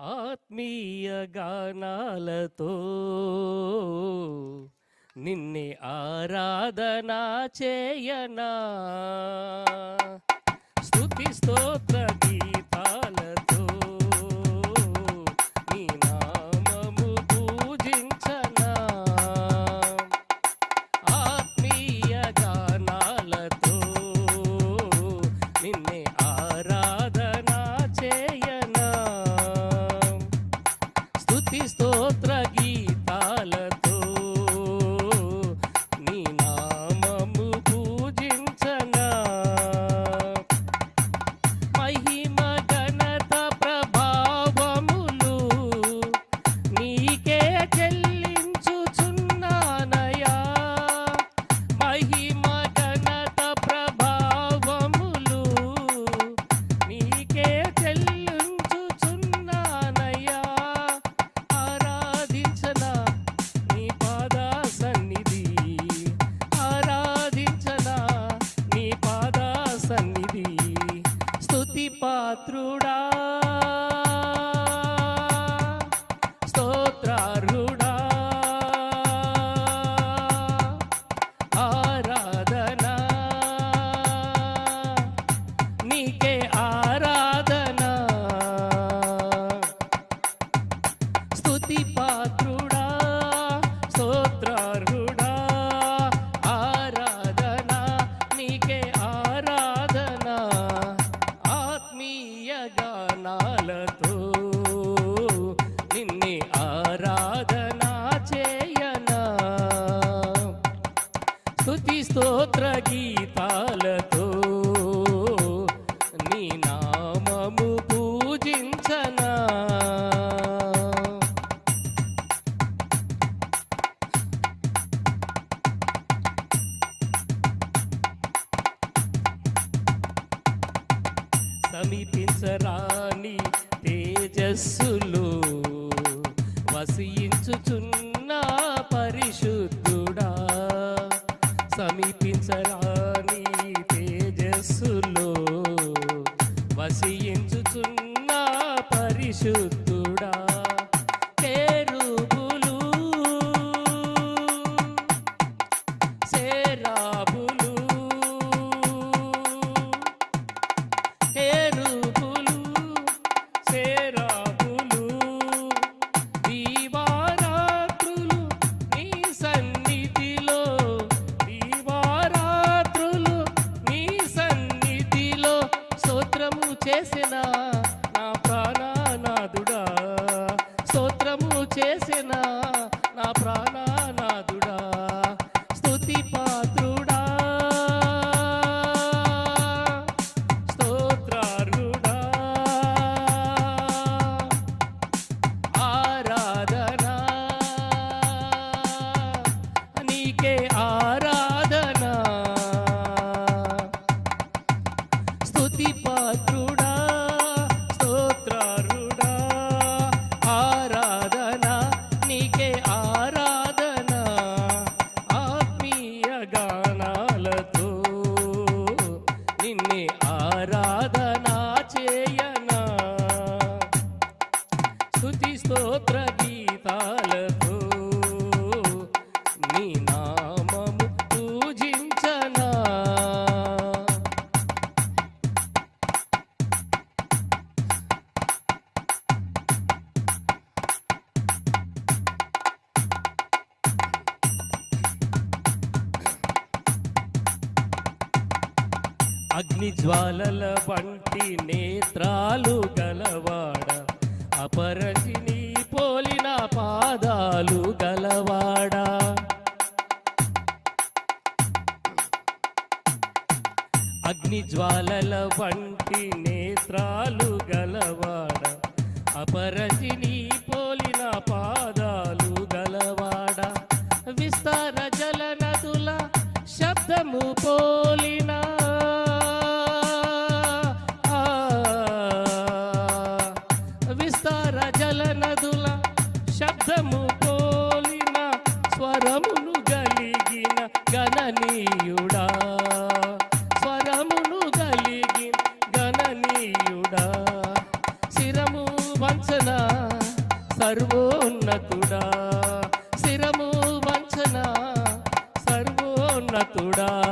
ఆత్మీయ గానాలతో నిన్నే ఆరాధనా చేయనా. స్థుతి స్తోత్ర ಸ್ತೋತ್ರ స్తుతి స్తోత్ర గీతాలతో నీ నామము పూజించనా? సమీపించరాని తేజస్సు ఆశయించుచున్న పరిశుద్ధుడా కేరుబులు సేరా స్థుతి స్తోత్ర గీతాలతో నీ నామము పూజించనా. అగ్నిజ్వాలల వంటి నేత్రాలు గలవాడా అపరసిని పోలిన పాదాలు గలవాడా? అగ్నిజ్వాలల వంటి నేత్రాలు గలవాడా? అపరసిని not